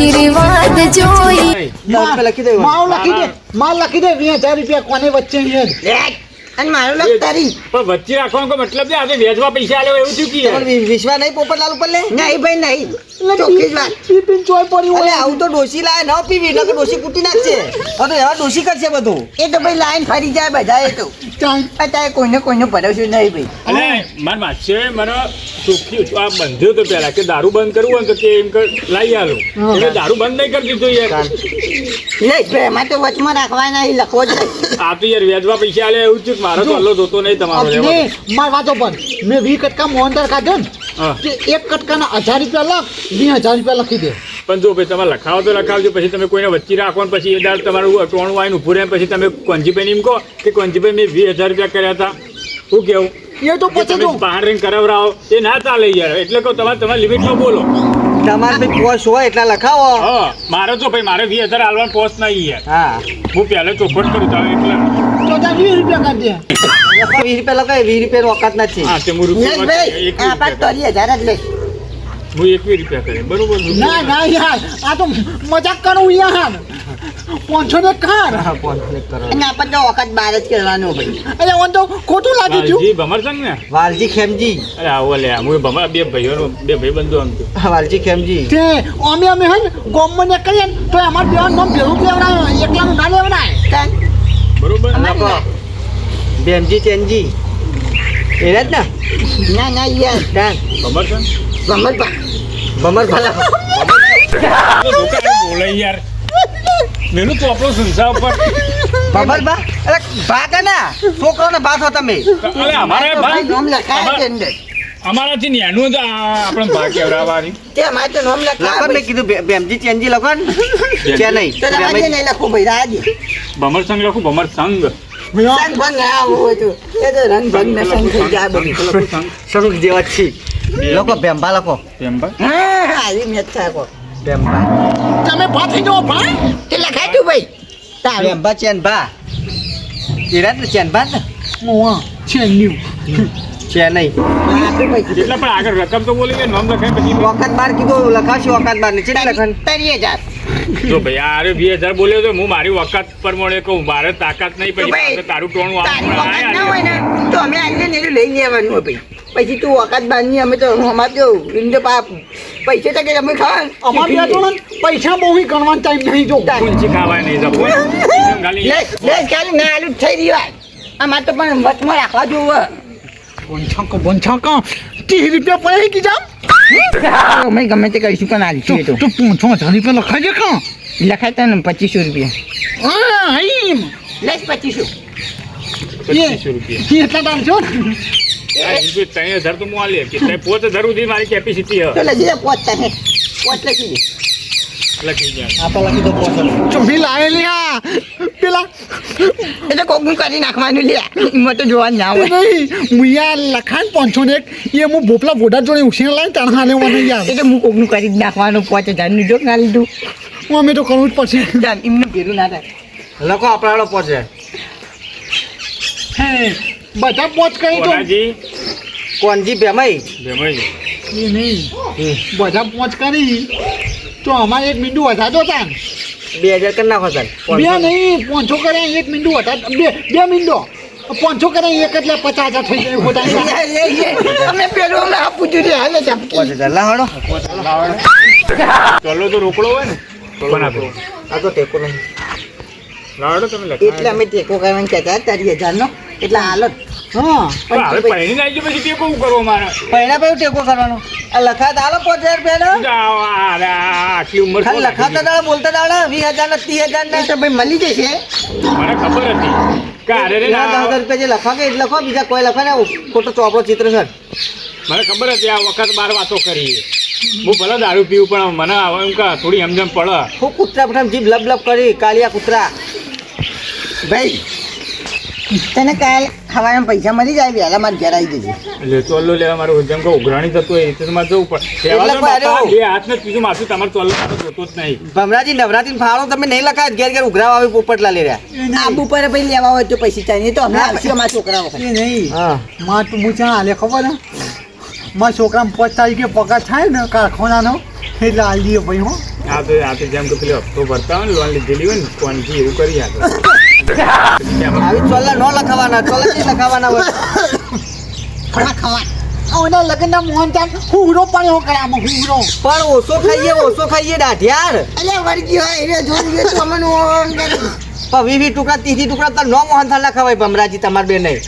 આશીર્વાદ જોઈ. લખી દે માવ લખી દે માલ લખી દે વીસ હજાર રૂપિયા કોને વચ્ચે અને મારો લગ તારી. પણ વચ્ચે રાખવાનો કોઈ મતલબ નહીં. આજે વેચવા પૈસા આલે એવું થયું કે. તમારે નહીં પોપટલાલ ઉપર લે? નહીં ભાઈ નહીં. એટલે ચોખ્ખી જ વાત. પીપીન ચોય પડી હોય. આવું તો ડોસી લાય ન પીવી નકર ડોસી કૂટી નાખશે. હવે એવા ડોસી કરશે બધું. એ તો ભાઈ લાઈન ફરી જાય બધા એ તો અત્યારે કોઈને કોઈને ભરોસો નહીં ભાઈ. અલે મારા માસે મને ચોખ્ખી આ બંધ્યો તો પેલા કે દારૂ બંધ કરવું હોય તો કે એમ કર લાવી આવ્યો એટલે દારૂ બંધ નહીં કરી દીધું યાર. લે ભાઈ એમાં તો વચમાં રાખવાના નહીં લખવો જ આ તો યાર વેજવા પૈસા આલે એવું થયું મારો તો હલ્લો જોતો નહીં તમારો. ને માર વાતો પર મેં વી કટકા મોહનદાર કાઢ્યો ને હા. એક કટકાના હજાર રૂપિયા લખ વી હજાર રૂપિયા લખી દે. પણ જો ભાઈ તમારે લખાવો તો લખાવજો પછી તમે કોઈને વચ્ચે રાખો ને પછી એ દાડ તમારું ટોણું આવીને ઊભું રહે પછી તમે કોંજીભાઈને એમ કહો કે કોંજીભાઈ મેં વીસ હજાર રૂપિયા કર્યા હતા. શું કેવું? એ તો કે પછી જો બહાર રહીને કરાવરાવો એ ના ચાલે યાર. એટલે કહું તમારે તમારી લિમિટમાં બોલો. તમારે ભાઈ પોસ હોય એટલા લખાવો. હા મારે જો ભાઈ મારે વીસ હજાર હાલવાનો પોસ્ટ નહીં યાર. હા. હું પહેલે ચોખવટ કરું તમે એટલે. તો વીસ રૂપિયા કાઢી વીસ રૂપિયા લખાય વીસ રૂપિયાનો ઓકાત નથી. હા તે હું રૂપિયા એકવીસ રૂપિયા કર્યા. હજાર જ લે હું એકવીસ રૂપિયા કરે બરોબર ના ના યાર આ તો મજાક કરું યાર. પાંચસો ને કાર. અને આપણને તો ઓકાત બાર જ કરવાનો ભાઈ. અરે ઓન તો ખોટું લાગી ગયું વાલજી ભમર સંગ ને વાલજી ખેમજી. અરે આવો લે હું ભમર બે ભાઈઓ બે ભાઈ બંધુ આમ તો. વાલજી ખેમજી. તે અમે અમે હે ને ગોમ ને કરીએ ને તો અમાર બેવાનું નામ ભેગું લેવડાવે એકલાનું ના લેવડાય બરોબર? બેમજી ચેનજી એને જ ને? ના ના યાર. કાન ભમર સંગ ભમરભા ભમરભા લખો બોલે યાર? મેલું તો આપણો સંસાર ઉપર ભમરભા અરે ભાગ ના. છોકરાને ભાગ છો તમે. અરે અમારે ભાઈ નામ લખાય છે અંદર. અમારાથી નેનું જ આ આપણને ભાગ કેવડાવવાની તે માય તો લખા લખાય મેં કીધું બેમજી ચેનજી લખો ને. ચેન્નઈ તો રાજે નહીં લખો ભાઈ રાજે ભમર સંગ લખું ભમર સંગ સંગ ભંગ હોય તો. એ તો રંગ ભંગ ના સંગ થઈ જાય બધું. સંગ જેવા જ લખો બેમ્બા લખો. એમ હા હા એ મેચ થાકો. બેમ્બા તમે ભા ચેન ભા. ચેનબા એરા ને? ચેનબા ને મોવા છે નહીં. એટલે પણ આગળ રકમ તો બોલી નામ લખાય પછી વખત બાર કીધું લખાશો વખત બાર નીચે લખન તરીએ જાત જો ભાઈ આરે બે હજાર બોલ્યો તો હું મારી વખત પ્રમાણે કહું મારે તાકાત નહીં પડી ભાઈ, તારું ટોણું તારી આપવું વખત ના આ હોય ને તો અમે આવીને ને એનું લઈ લેવાનું ભાઈ. પછી તું વખત બારની અમે તો અમાર તો વિંડો પાપ. પૈસે તકે અમે ખાવા અમાર બે જણા પૈસા બહુ ગણવાનો ટાઈમ નહીં જો. કુલચી ખાવા નહીં જો લે લે ખાલી ના આલુ જ થઈ રહ્યું અમાર તો પણ વચમાં રાખવા જોવું બંછાકો બંછાકો ત્રીસ રૂપિયા પડે કે જામ અમે ગમે તે કહીશું પણ આલશું તો તું પાંચસો હજાર રૂપિયા લખાય છે કાં લખાય તા ને પચીસો રૂપિયા હા લેસ પચીસો પચીસો રૂપિયા એટલા ડાલશો ત્રણ હજાર તો હું આલી કે હજાર સુધી મારી કેપેસિટી લખી દે લખી લખી લાવેલી આ પેલા એ તો કોકનું કરી નાખવાનું લે. એમાં તો જોવા ના હોય. નહીં મુયા લખાણ પાંચસો ને એ હું ભોપલા વોડા જોડે ઉછીને લાવીને તાણ હાલે મને યાર. એ તો હું કોકનું કરી જ નાખવાનું પાંચ હજારનું જોક ના લીધું. હું અમે તો કરવું જ પડશે. જાન એમનું ભેરું ના થાય. લખો આપણાડો પહોંચે હે બધા પોચ કરી તો. કોનાજી ભેમાઈ. ભેમાઈ. એ નહીં બધા પોચ કરી. તો અમારે એક બિંદુ વધારતો તાન બે હજાર કરી નાખો સર બે નહીં પાંચસો કરે એક મીંડું હતા. બે બે મીંડો. પાંચસો કરે એક એટલે પચાસ હજાર થઈ જાય ખોટા અમે પેલું અમે આપું છું હાલે પાંચ હજાર. લાવડો ચલો તો રોકડો હોય ને. આપો આ તો ટેકો નહીં. લાવડો તમે. એટલે અમે ટેકો કરવાનું કહેતા તારી હજારનો. એટલે હાલત હા પણ પછી તે બહુ મારે? પૈણા ભાઈ ટેકો કરવાનો. આ લખાતા હાલો પાંચ હજાર રૂપિયાનો આ- આ- આ- આટલી ઉંમર ખાલી લખાતા દાડા બોલતા દાડા વીસ હજાર ને ત્રીસ હજાર ને. તો ભાઈ મળી જશે? મને ખબર હતી. કે અરે રે દસ ના- હજાર રૂપિયા જે લખવા કે લખો બીજા કોઈ લખો ને ખોટો ચોપડો ચિત્ર છે. મને ખબર હતી આ વખત બાર વાતો કરી હું ભલે દારૂ પીવું પણ મને હવે એમ કા થોડી સમજણ પડે. હું કૂતરા પઠાણ જીભ લબ લબ કરી કાળિયા કૂતરા. ભાઈ તને કાલ ખાવાના પૈસા મળી જાય વહેલા મારે ઘેર આવી જજે. એટલે ચોલ્લો લેવા મારું જેમ કે ઉઘરાણી થતું હોય એ રીતે મારે જવું પડે. એટલે બે હાથ ને માથું તમારે ચોલ્લો જોતો જ નહીં. ભમરાજી નવરાત્રી ફાળો તમે નહીં લખાય ઘેર ઘેર ઉઘરાવા આવી પોપટલા લઈ રહ્યા. આબુ પર ભાઈ લેવા હોય તો પૈસા ચાહીએ તો હમણાં આવશે અમારા છોકરા વખત. નહીં. હા. માં તું હું ચા હાલે ખબર ને મારા છોકરામાં પાંચ તારીખે પગાર થાય ને કારખાનાનો એટલે હાલ દઈએ ભાઈ હું. આ તો આ તો જેમ કે પેલો હપ્તો ભરતા હોય ને લોન લીધેલી હોય ને ફોનથી એવું કરી આપે આવી ચોલા ન લખાવાના ચોલા નહીં લખાવાના હોય ખરા ખવા ઓના લગ્નના મોહનથાળ હુંગરો પણ એવો કરે આમાં હુંગરો પણ ઓછો ખાઈએ ઓછો ખાઈએ દાઢિયાર. અલ્યા વર્ગી હોય તો કરે. પણ વી વી ટુકડા ત્રીસ ટુકડા તો નો મોહનથાળ ના ખવાય ભમરાજી તમાર બે નહીં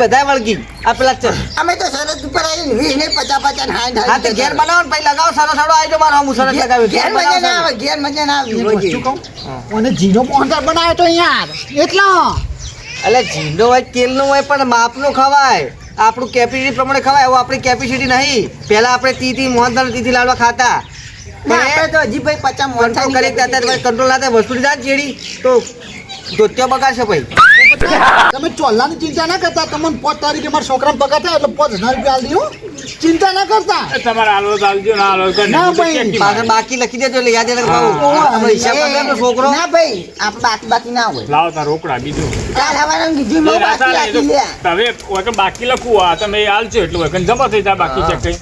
બધા વળગી. આ પેલા ચલ અમે તો સરસ ઉપર આવીને વીસ ને પચાસ પચાસ હાઈ હા તો ઘેર બનાવો ને પછી લગાવો સારો સારો આવી મારો હું સરસ લગાવ્યું ઘેર મજા ના આવે ઘેર મજા ના આવે. શું કહું? અને જીનો મોહનથાળ બનાવ્યો તો યાર એટલો. એટલે ઝીંડો હોય તેલનો હોય પણ માપનો ખવાય. આપણું કેપેસિટી પ્રમાણે ખવાય એવું આપણી કેપેસિટી નહીં. પેલા આપણે તીથી મોહનથાળ તીથી લાડવા ખાતા. ના, તો હજી ભાઈ પચાસ મોહનથાળ કરી કંટ્રોલ ના થાય વસ્તુ લીધા ને ચેડી તો ધોત્યો બગાડશે ભાઈ. તમે ચોલ્લાની ચિંતા ના કરતા તમને પાંચ તારીખે મારા છોકરાને પગાર થાય એટલે પાંચ હજાર રૂપિયા આલી દઉં ચિંતા ના કરતા. તમારે આલો આલજો ના આલો ના. ભાઈ. પાછળ બાકી લખી દેજો એટલે યાદ રાખો હિસાબ છોકરો. ના ભાઈ આપણે બાકી બાકી ના હોય. લાવો તાર રોકડા બીજું. કાલ હવારે કીધું મેં બાકી રાખી લે. તમે વગર બાકી લખવું આ તમે આલજો એટલું વગર જમા થઈ જાય બાકી ચેક કઈ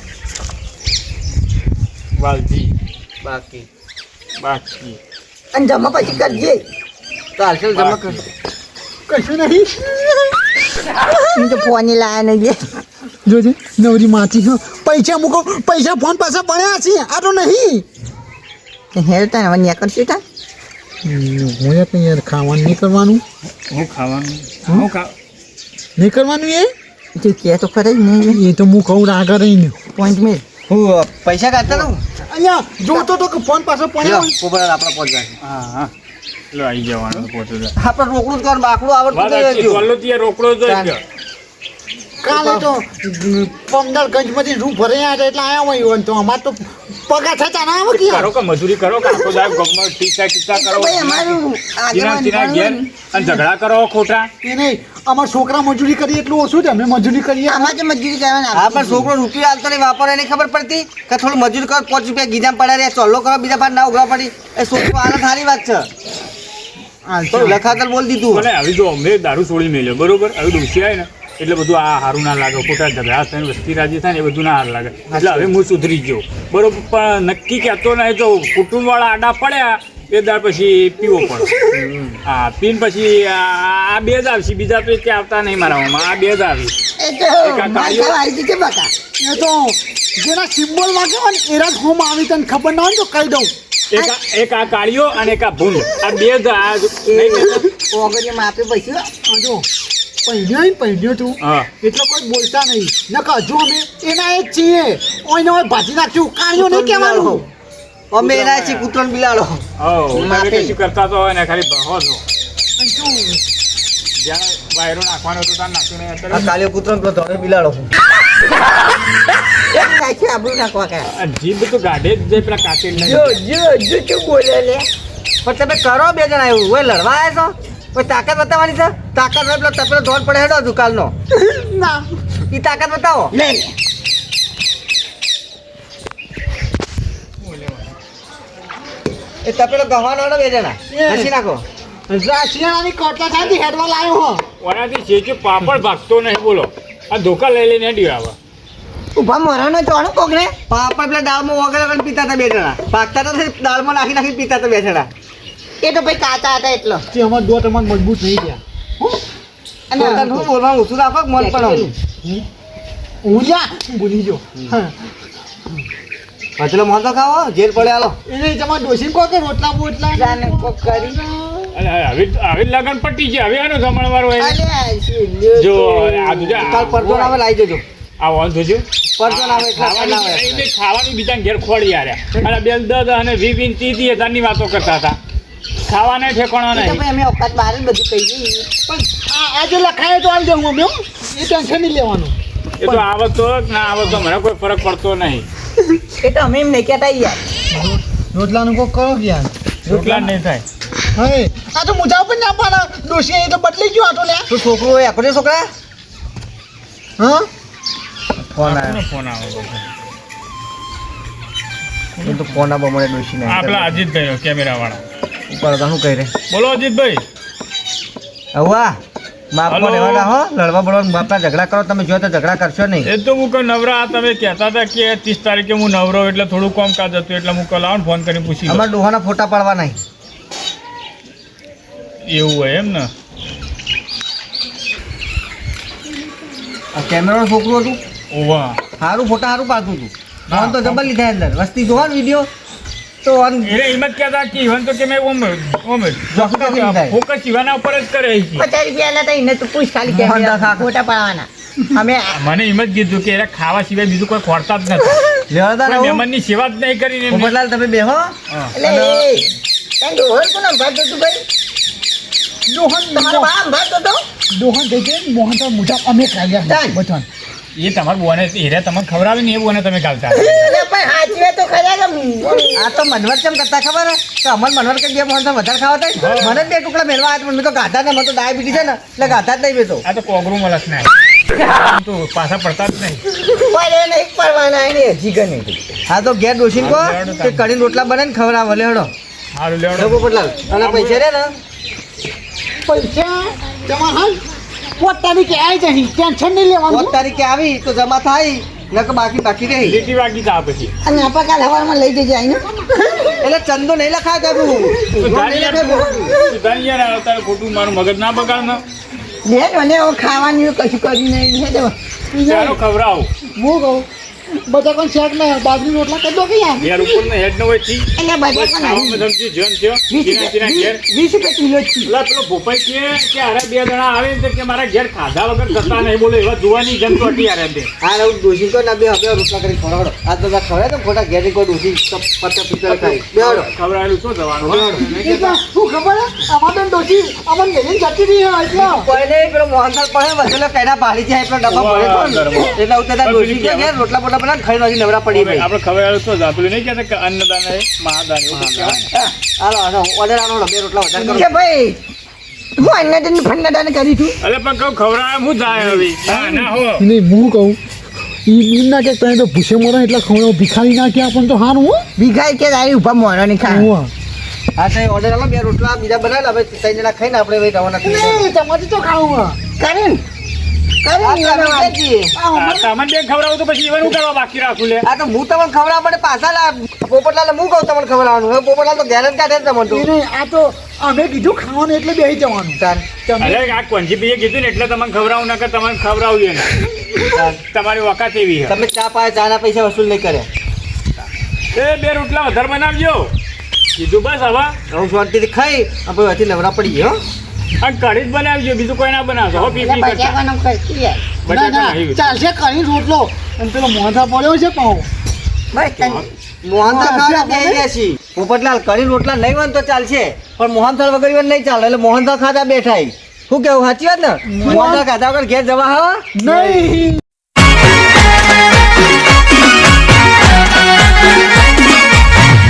વાલજી. બાકી. બાકી. અને જમા પછી કરજે. તો હાલશે જમા કર કશું નહીં. હું તો ફોન લાયા નહીં. જોજે નવરી માથી પૈસા મૂકો પૈસા ફોન પાસે પડ્યા છે આ તો નહીં. હેર તને હવે ન્યા કરશું તા હું યાર યાર ખાવાનું નહીં કરવાનું. હું ખાવાનું? હું? ખા નહીં કરવાનું એ? તું કે તો ખરે જ નહીં. એ તો હું કહું આગળ રહીને પોઈન્ટ મેં હું પૈસા કાઢતા રહું? અહીંયા જોતો તો કે ફોન પાસે પડ્યો. આપણા પહોંચ હા હા. લો આવી જવાનું આપણે રોકડું કરવાનું બાકડું આવડતું ત્યાં રોકડો જ. કાલે તો પમદારગંજમાંથી રૂ ભરાઈ આવ્યા એટલે આયા હોય તો અમારે તો પગાર થતા ના આવે કે કરો કે મજૂરી કરો કે આખો દાડો ગમમાં ટીચા ટીચા કરો. ભાઈ અમારું ટીના ટીના ઘેર અને ઝઘડા કરો ખોટા. એ નહીં અમારા છોકરા મજૂરી કરીએ એટલું ઓછું છે અમે મજૂરી કરીએ. આમાં તો મજૂરી કરવાના હા પણ છોકરો રૂપિયો હાલતો નહીં વાપરે એની ખબર પડતી કે થોડું મજૂરી કરો પાંચ રૂપિયા ગીજા પડ્યા રહ્યા ચોલ્લો કરો બીજા પાસે ના ઉઘરા પડી. એ છોકરો આને સારી વાત છે. લખાતર બોલ દીધું. ભલે આવી જો અમે દારૂ છોડી મેલ્યો બરોબર? હવે ડોસી આવે ને. એટલે બધું આ સારું ના લાગે ખોટા ઝઘડા થાય વસ્તી રાજી થાય ને એ બધું ના સારું લાગે. એટલે હવે હું સુધરી ગયો. બરોબર પણ નક્કી કહેતો નહીં તો કુટુંબવાળા આડા પડ્યા એ દાળ પછી પીવો પડે. હા પીને પછી આ બે જ આવશે બીજા તો કે આવતા નહીં મારા મામા. આ બે જ આવી. જેના સિમ્બોલ વાગે હોય ને એરા જ હોમ આવી તને ખબર ના હોય ને તો કહી દઉં. એક આ- એક આ કાળિયો અને એક આ ભૂંડ. આ બે જ આ નહીં ઓગળીમાં આપે પછી જો. પહેર્યો ને પહેર્યો તું એટલે કોઈ બોલતા નહીં. નકા જો અમે એના એ જ છીએ. ઓઈને ઓય ભાજી નાખ્યું. કાણ્યો નહીં કહેવાનું. અમે એના છીએ કૂતરો બિલાડો માપે. કરતા તો હોય ને ખાલી બહો છો જ્યાં વાયરો નાખવાનો હતો ત્યાં નાખ્યું નહીં કાળિયો કૂતરો પેલો ધોળો બિલાડો જીભ તો ગાઢે જ જાય પેલા કાચી જો જો જો શું બોલે લે. પણ તમે કરો બે જણા એવું. હોય લડવા આવ્યા છો? કોઈ તાકાત બતાવવાની છે? તાકાત હોય પેલો તપેલો ધોળ પડે હેડો દુકાનનો. ના. એ તાકાત બતાવો. એ તપેલો ગહવાનો હેડો બે જણા. હસી નાખો. કોટલા સાથે હેડવા લાવ્યો હો. ઓનાથી શેચે પાપડ ભાગતો નહીં બોલો. આ ધોકા લઈ લઈને હેડી આવે. ઊભા મોરાનો ચોણું કોકને? પાપડ પેલા દાળમાં વગર વગર પીતા હતા બે જણા. પાકતા તો દાળમાં નાખી નાખી પીતા હતા બે જણા. એ તો ભાઈ કાચા હતા એટલો. તે અમાર દોટ અમાર મજબૂત નહીં ગયા અને તને હું બોલવાનું ઓછું રાખો મન પણ આમ. હું જા. ભૂલી જો હજલો મન તો ખાવો જેલ પડે હાલો. એને તમારે ડોસી કહો કે રોટલા બોટલા જાને કોક કરી. હવે હવે લગન પટી છે હવે આનો જમણવાર હોય જો આ દુજા કાલ પરજો આવે લાવી જજો આ વાંધો જોજો પરજો આવે એટલા ખાવાનું આવે ખાવાનું બીજા ઘેર ખોડી આર્યા. અને બેન દસ અને વી વીન ત્રીસની વાતો કરતા હતા. ખાવાના ઠેકાણા એ તો નહીં. ભાઈ અમે ઓકાત બહાર જ બધું કહી દઈએ પણ આ જે લખાય તો આવી દઉં અમે એ ટેન્શન નહીં લેવાનું. એ તો આવત તો ના આવત તો મને કોઈ ફરક પડતો નહીં. એ તો અમે એમ નહીં કહેતા યાર. રોટલાનું કોક કરો યાર? રોટલા નહીં થાય. હવે આ તો મુજા પણ ના પાડે. ડોસી એ તો બદલી ગયો આટો લે. તું છોકરો હોય આખો છોકરા? હા? ફોન આવ્યો. ફોન આવે. આવ્યો તો ફોન આ બમણે ડોસી આ અજીત ભાઈ કેમેરા વાળા ઉપર તાનું શું કહી રે બોલો અજીતભાઈ. હવા હલો. રહેવાના હો લડવા બળવા બાપના ઝઘડા કરો તમે જો તો ઝઘડા કરશો નહીં. એ તો હું કહું નવરા આ તમે કહેતા હતા કે ત્રીસ તારીખે હું નવરો એટલે થોડું કામકાજ હતું એટલે હું કલાવ ફોન કરીને પૂછી. અમારા ડોહાના ફોટા પાડવા નહીં એવું હોય એમ ને? આ કેમેરાનું છોકરું હતું. ઓવા. સારું ફોટા સારું પાડતું હતું. ફોન તો જબર લીધા અંદર. વસ્તી જોવા ને વીડિયો તો એમ કહેતા કે ઈવન તો કે મેં ઓમ ઓમ. ફોકસ ઈવાના ઉપર જ કરે છે. પચાસ રૂપિયા લેતા એને તું પૂછ ખાલી કે. ફોટા પાડવાના. અમે મને એમ જ કીધું કે એને ખાવા સિવાય બીજું કોઈ ખોરતા જ નથી. લેવાતા મહેમાનની સેવા જ નહીં એમને. પોપટલાલ તમે બેહો. એટલે એ તને ડોહર કોનો ભાત તું ભાઈ? દોહન તમારો બાપ ભાત તો દોહન થઈ ગઈ મોહન તો મુજા અમે ખાઈ ગયા. બચવાન. એ તમારે બોને હીરે તમને ખવડાવે ને એ બોને તમે ગાલતા. પણ હાચવે તો ખરા કે આ તો મનવર કેમ કરતા ખબર? તો કે અમર મનવર કે બે મોહન તો વધારે ખાવા થાય મને બે ટુકડા મેળવા આવ્યા પણ તો ગાધા ને મને તો ડાયાબિટીસ છે ને એટલે ગાધા જ નહીં બેસો આ તો કોગરું મલસ ને. તો પાછા પડતા જ નહીં. પડે નહીં પડવાના એને હજી નહીં હા તો ઘેર ડોસીને કહો કે કડી રોટલા બને ને ખવડાવો લેવડો. સારું લો લેવડો પોપટલાલ અને પૈસા રે ને. પૈસા? જમા હાલ? પોત તારીખે આવી જશે. ટેન્શન નહીં લેવાનું પોત તારીખે આવી તો જમા થાય નકર બાકી બાકી રહી. લીટી બાકી તા પછી. અને આપા કાલ હવારમાં લઈ જજે આઈને. એટલે ચંદો નહીં લખાય તારું. સુધારી તારે ખોટું મારું મગજ ના બગાડ ને લે મને ખાવાનું કશું કર્યું નહીં. ચાલો ખવડાવો. હું કહું. બધા કોઈ શેક ને બાજરી રોટલા કરી દો કે યાર? યાર ઉપર ને હેડ નો હોયથી એટલે બધા પણ આવું મેં સમજી જોન છો ચીના ચીના ઘેર. રૂપિયા વીસ રૂપિયા કિલો છે. પેલા પેલો ભોપાઈ કે કે અરે બે જણા આવે ને કે મારા ઘેર ખાધા વગર જતા નહીં બોલો એવા જોવાની જન તો હતી યાર બે. હા હું ડોસી કો ના બે હવે રોટલા કરી ખવડાવડો. આ તો ખવડાય તો ખોટા ઘેર કોઈ ડોસી પત્તા પિત્તળ ખાઈ બેહડો ખવડાવેલું શું જવાનું શું ખબર? હે? અમાર અમન લઈને જતી રહી એટલે. કોઈ પેલો મોહનથાળ પડે વસેલો કૈડા પાડી જાય પેલો ડબ્બા ભરે એટલે હું ત્યાં ડોસી કે ઘેર રોટલા બોટલા બનાવ ખાઈ નથી નવરા પડી ભાઈ આપણે ખવડાવેલું શું જાતું નહીં કહેતા કે અન્નદાન એ મહાદાન એવું કંઈક કહેવાય. હાલો હાલો ઓર્ડર આનો બે રોટલા વધારે કરો. કે ભાઈ હું અન્નદાન ફન્નદાન કરી છું. અલે પણ કહું ખવડાવે હું જાય હવે ના ના હો. નહીં હું કહું ઈ ના કે તમે તો ભૂસે મરો એટલા ખવડાવો. ભિખારી ના કે આપણને તો હારું હું. ભીખાઈ કે આવી ઊભા મોરો ની ખા. હોવા. હા તો ઓર્ડર આલો બે રોટલા બીજા બનાવેલા હવે ત્રણ જણા ખાઈને આપણે ભાઈ રવાના થઈ તમારે તો ખાવું હે. આ તમને ખવડાવું તો પછી હું કરવા બાકી રાખું લે? આ તો હું તમને ખવડાવવા માટે પાછા લા પોપટલાલ હું કહું તમને ખવડાવવાનું. હવે પોપટલાલ તો ગેરંટી જ કાઢે તમને આ તો અમે કીધું ખાવાનું એટલે બેસી જવાનું. તમે અરે આ કોંજીભાઈએ કીધું ને એટલે તમને ખવડાવું નકર તમને ખવડાવું એને તમારી વખત એવી છે. તમે ચા પાય ચાના પૈસા વસૂલ નહીં કરે. એ બે રોટલા વધારે બનાવજો. કીધું બસ હવે. હું શાંતિથી ખાઈ આપણે હજી નવરા પડી ગયો આ કઢી જ બનાવજો બીજું કોઈ ના બનાવશો. હો પી કરતા. ના ના ચાલશે કઢી રોટલો. અને પેલો મોંધા પડ્યો છે પાઉં. મોંધા ખાવા ગયા છીએ. પોપટલાલ કરી રોટલા નહીં હોય ને તો ચાલશે. પણ મોહનથાળ વગર ઈવન નહીં ચાલે એટલે મોહનથાળ ખાતા બેઠા શું કેવું સાચી વાત ને? મોહનથાળ ખાતા વગર ઘેર જવા હા? નહીં.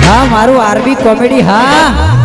હા મારું આરબી કોમેડી હા.